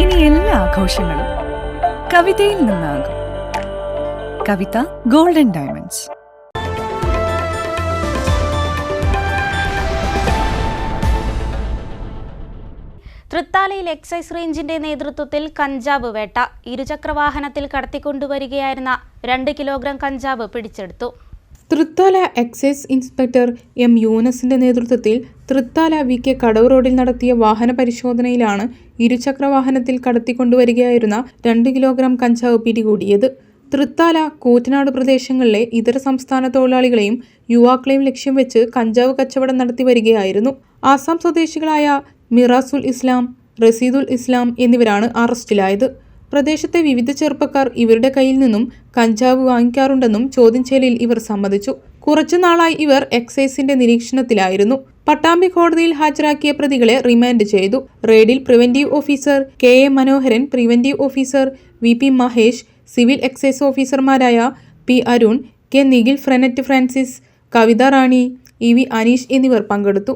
ഇനി എല്ലാ ആഘോഷങ്ങളും കവിതയിൽ നിന്നാകും. കവിത ഗോൾഡൻ ഡയമണ്ട്സ് തൃത്താലയിൽ എക്സൈസ് റേഞ്ചിന്റെ നേതൃത്വത്തിൽ കഞ്ചാവ് വേട്ട. ഇരുചക്രവാഹനത്തിൽ കടത്തിക്കൊണ്ടുവരികയായിരുന്ന രണ്ട് കിലോഗ്രാം കഞ്ചാവ് പിടിച്ചെടുത്തു. തൃത്താല എക്സൈസ് ഇൻസ്പെക്ടർ എം യൂനസിന്റെ നേതൃത്വത്തിൽ തൃത്താല വി കെ കടവ് റോഡിൽ നടത്തിയ വാഹന പരിശോധനയിലാണ് ഇരുചക്രവാഹനത്തിൽ കടത്തിക്കൊണ്ടുവരികയായിരുന്ന രണ്ട് കിലോഗ്രാം കഞ്ചാവ് പിടികൂടിയത്. തൃത്താല കൂറ്റനാട് പ്രദേശങ്ങളിലെ ഇതര സംസ്ഥാന തൊഴിലാളികളെയും യുവാക്കളെയും ലക്ഷ്യം വെച്ച് കഞ്ചാവ് കച്ചവടം നടത്തി വരികയായിരുന്നു. ആസാം സ്വദേശികളായ മിറാസുൽ ഇസ്ലാം റസീദുൽ ഇസ്ലാം എന്നിവരാണ് അറസ്റ്റിലായത്. പ്രദേശത്തെ വിവിധ ചെറുപ്പക്കാർ ഇവരുടെ കയ്യിൽ നിന്നും കഞ്ചാവ് വാങ്ങിക്കാറുണ്ടെന്നും ചോദ്യം ചെയ്യലിൽ ഇവർ സമ്മതിച്ചു. കുറച്ചു നാളായി ഇവർ എക്സൈസിന്റെ നിരീക്ഷണത്തിലായിരുന്നു. പട്ടാമ്പി കോടതിയിൽ ഹാജരാക്കിയ പ്രതികളെ റിമാൻഡ് ചെയ്തു. റെയ്ഡിൽ preventive officer K A Manoharan preventive officer V P Mahesh civil excise ഓഫീസർമാരായ P Arun K Nikhil ഫ്രനറ്റ് Francis Kavitha Rani E V Aneesh എന്നിവർ പങ്കെടുത്തു.